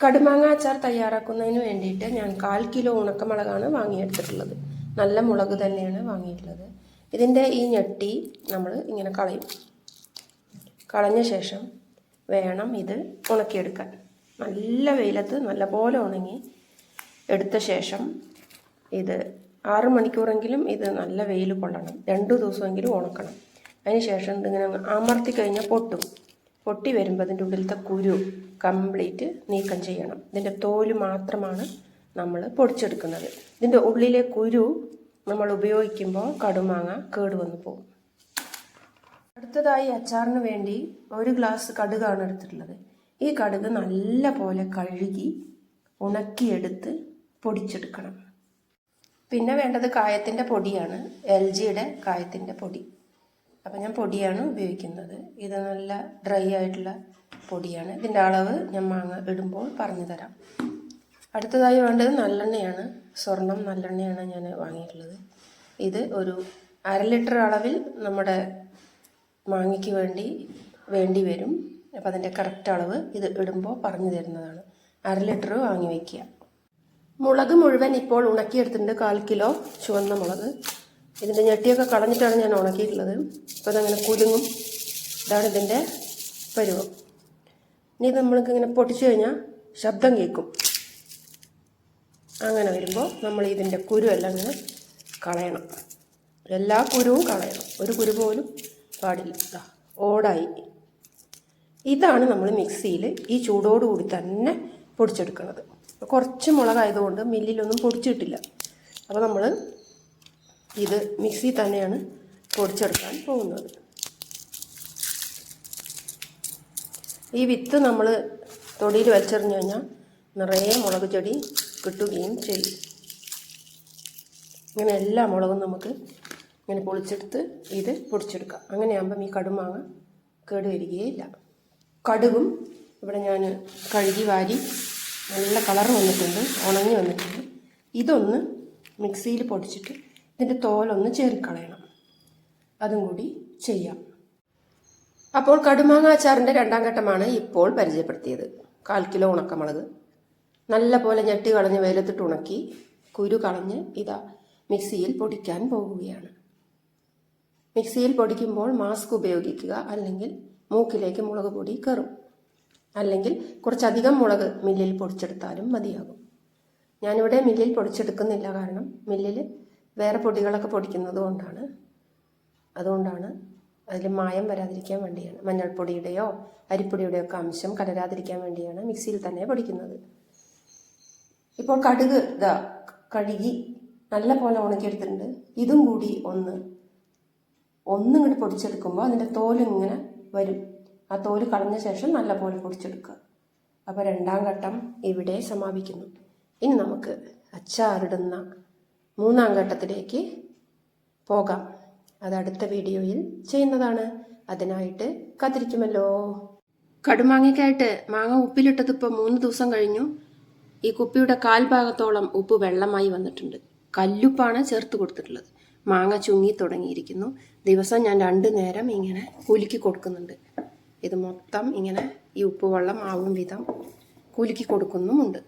കടുമാങ്ങ അച്ചാർ തയ്യാറാക്കുന്നതിന് വേണ്ടിയിട്ട് ഞാൻ കാൽ കിലോ ഉണക്കമുളകാണ് വാങ്ങിയെടുത്തിട്ടുള്ളത്. നല്ല മുളക് തന്നെയാണ് വാങ്ങിയിട്ടുള്ളത്. ഇതിന്റെ ഈ ഞെട്ടി നമ്മൾ ഇങ്ങനെ കളയും. കളഞ്ഞ ശേഷം വേണം ഇത് ഉണക്കിയെടുക്കാൻ. നല്ല വെയിലത്ത് നല്ലപോലെ ഉണങ്ങി എടുത്ത ശേഷം ഇത് ആറ് മണിക്കൂറെങ്കിലും ഇത് നല്ല വെയിൽ കൊള്ളണം. രണ്ടു ദിവസമെങ്കിലും ഉണക്കണം. അതിന് ശേഷം ഇതിങ്ങനെ അമർത്തി കഴിഞ്ഞാൽ പൊട്ടും. പൊട്ടി വരുമ്പോൾ അതിന്റെ ഉള്ളിലത്തെ കുരു കംപ്ലീറ്റ് നീക്കം ചെയ്യണം. ഇതിന്റെ തോൽ മാത്രമാണ് നമ്മൾ പൊടിച്ചെടുക്കുന്നത്. ഇതിന്റെ ഉള്ളിലെ കുരു നമ്മൾ ഉപയോഗിക്കുമ്പോൾ കടുമാങ്ങ കേട് വന്നു പോകും. അടുത്തതായി അച്ചാറിന് വേണ്ടി ഒരു ഗ്ലാസ് കടുകാണ് എടുത്തിട്ടുള്ളത്. ഈ കടുക് നല്ല പോലെ കഴുകി ഉണക്കിയെടുത്ത് പൊടിച്ചെടുക്കണം. പിന്നെ വേണ്ടത് കായത്തിന്റെ പൊടിയാണ്. എൽ ജിയുടെ കായത്തിന്റെ പൊടി. അപ്പം ഞാൻ പൊടിയാണ് ഉപയോഗിക്കുന്നത്. ഇത് നല്ല ഡ്രൈ ആയിട്ടുള്ള പൊടിയാണ്. ഇതിന്റെ അളവ് ഞാൻ മാങ്ങ ഇടുമ്പോൾ പറഞ്ഞു തരാം. അടുത്തതായി വേണ്ടത് നല്ലെണ്ണയാണ്. സ്വർണം നല്ലെണ്ണയാണ് ഞാൻ വാങ്ങിയിട്ടുള്ളത്. ഇത് ഒരു അര ലിറ്റർ അളവിൽ നമ്മുടെ മാങ്ങയ്ക്ക് വേണ്ടി വേണ്ടി വരും. അപ്പോൾ അതിന്റെ കറക്റ്റ് അളവ് ഇത് ഇടുമ്പോൾ പറഞ്ഞു തരുന്നതാണ്. അര ലിറ്റർ വാങ്ങി വയ്ക്കുക മുളക് മുഴുവൻ ഇപ്പോൾ ഉണക്കിയെടുത്തിട്ടുണ്ട്. കാൽ കിലോ ചുവന്ന മുളക്. ഇതിന്റെ ഞെട്ടിയൊക്കെ കളഞ്ഞിട്ടാണ് ഞാൻ ഉണക്കിയിട്ടുള്ളത്. അപ്പോൾ അതങ്ങനെ കുലുങ്ങും. ഇതാണ് ഇതിന്റെ പരുവം. ഇനി ഇത് നമ്മൾക്ക് ഇങ്ങനെ പൊട്ടിച്ചു കഴിഞ്ഞാൽ ശബ്ദം കേൾക്കും. അങ്ങനെ വരുമ്പോൾ നമ്മൾ ഇതിന്റെ കുരുവെല്ലാം ഇങ്ങനെ കളയണം. എല്ലാ കുരുവും കളയണം. ഒരു കുരു പോലും പാടില്ല. ഓടായി. ഇതാണ് നമ്മൾ മിക്സിയിൽ ഈ ചൂടോടുകൂടി തന്നെ പൊടിച്ചെടുക്കുന്നത് കുറച്ച് മുളകായതുകൊണ്ട് മില്ലിലൊന്നും പൊടിച്ചിട്ടില്ല. അപ്പോൾ നമ്മൾ ഇത് മിക്സി തന്നെയാണ് പൊടിച്ചെടുക്കാൻ പോകുന്നത്. ഈ വിത്ത് നമ്മൾ തൊടിയിൽ വലിച്ചെറിഞ്ഞു കഴിഞ്ഞാൽ നിറയെ മുളക് ചെടി കിട്ടുകയും ചെയ്യും. ഇങ്ങനെ എല്ലാ മുളകും നമുക്ക് ഇങ്ങനെ പൊളിച്ചെടുത്ത് ഇത് പൊടിച്ചെടുക്കാം. അങ്ങനെയാകുമ്പം ഈ കടുമാങ്ങ കേടുവരികയില്ല. കടുകും ഇവിടെ ഞാൻ കഴുകി വാരി നല്ല കളർ വന്നിട്ടുണ്ട് ഉണങ്ങി വന്നിട്ടുണ്ട്. ഇതൊന്ന് മിക്സിയിൽ പൊടിച്ചിട്ട് ഇതിന്റെ തോലൊന്ന് ചേർക്കളയണം. അതും കൂടി ചെയ്യാം. അപ്പോൾ കടുമാങ്ങ അച്ചാറിന്റെ രണ്ടാം ഘട്ടമാണ് ഇപ്പോൾ പരിചയപ്പെടുത്തിയത്. കാൽ കിലോ ഉണക്കമുളക്. നല്ല പോലെ ഞെട്ടി കളഞ്ഞ് വെയിലത്തിട്ട് ഉണക്കി കുരു കളഞ്ഞ് ഇതാ മിക്സിയിൽ പൊടിക്കാൻ പോകുകയാണ്. മിക്സിയിൽ പൊടിക്കുമ്പോൾ മാസ്ക് ഉപയോഗിക്കുക അല്ലെങ്കിൽ മൂക്കിലേക്ക് മുളക് പൊടി കയറും അല്ലെങ്കിൽ കുറച്ചധികം മുളക് മില്ലിൽ പൊടിച്ചെടുത്താലും മതിയാകും. ഞാനിവിടെ മില്ലിൽ പൊടിച്ചെടുക്കുന്നില്ല കാരണം മില്ലിൽ വേറെ പൊടികളൊക്കെ പൊടിക്കുന്നത് കൊണ്ടാണ്. അതുകൊണ്ടാണ് അതിൽ മായം വരാതിരിക്കാൻ വേണ്ടിയാണ്. മഞ്ഞൾപ്പൊടിയുടെയോ അരിപ്പൊടിയുടെയോ ഒക്കെ അംശം കലരാതിരിക്കാൻ വേണ്ടിയാണ് മിക്സിയിൽ തന്നെ പൊടിക്കുന്നത്. ഇപ്പോൾ കടുക് ഇതാ കഴുകി നല്ല പോലെ ഉണക്കിയെടുത്തിട്ടുണ്ട്. ഇതും കൂടി ഒന്ന് ഒന്നും ഇങ്ങോട്ട് പൊടിച്ചെടുക്കുമ്പോൾ അതിന്റെ തോലിങ്ങനെ വരും. ആ തോൽ കളഞ്ഞ ശേഷം നല്ല പോലെ പൊടിച്ചെടുക്കുക. അപ്പോൾ രണ്ടാം ഘട്ടം ഇവിടെ സമാപിക്കുന്നു. ഇനി നമുക്ക് അച്ചാറിടുന്ന മൂന്നാം ഘട്ടത്തിലേക്ക് പോകാം. അത് അടുത്ത വീഡിയോയിൽ ചെയ്യുന്നതാണ്. അതിനായിട്ട് കാത്തിരിക്കുമല്ലോ. കടുമാങ്ങയ്ക്കായിട്ട് മാങ്ങ ഉപ്പിലിട്ടത് ഇപ്പോൾ മൂന്ന് ദിവസം കഴിഞ്ഞു. ഈ കുപ്പിയുടെ കാൽഭാഗത്തോളം ഉപ്പ് വെള്ളമായി വന്നിട്ടുണ്ട്. കല്ലുപ്പാണ് ചേർത്ത് കൊടുത്തിട്ടുള്ളത്. മാങ്ങ ചുങ്ങി തുടങ്ങിയിരിക്കുന്നു. ദിവസം ഞാൻ രണ്ട് നേരം ഇങ്ങനെ കുലുക്കി കൊടുക്കുന്നുണ്ട്. ഇത് മൊത്തം ഇങ്ങനെ ഈ ഉപ്പ് വെള്ളം ആവും വിധം കുലുക്കി കൊടുക്കുന്നുമുണ്ട്.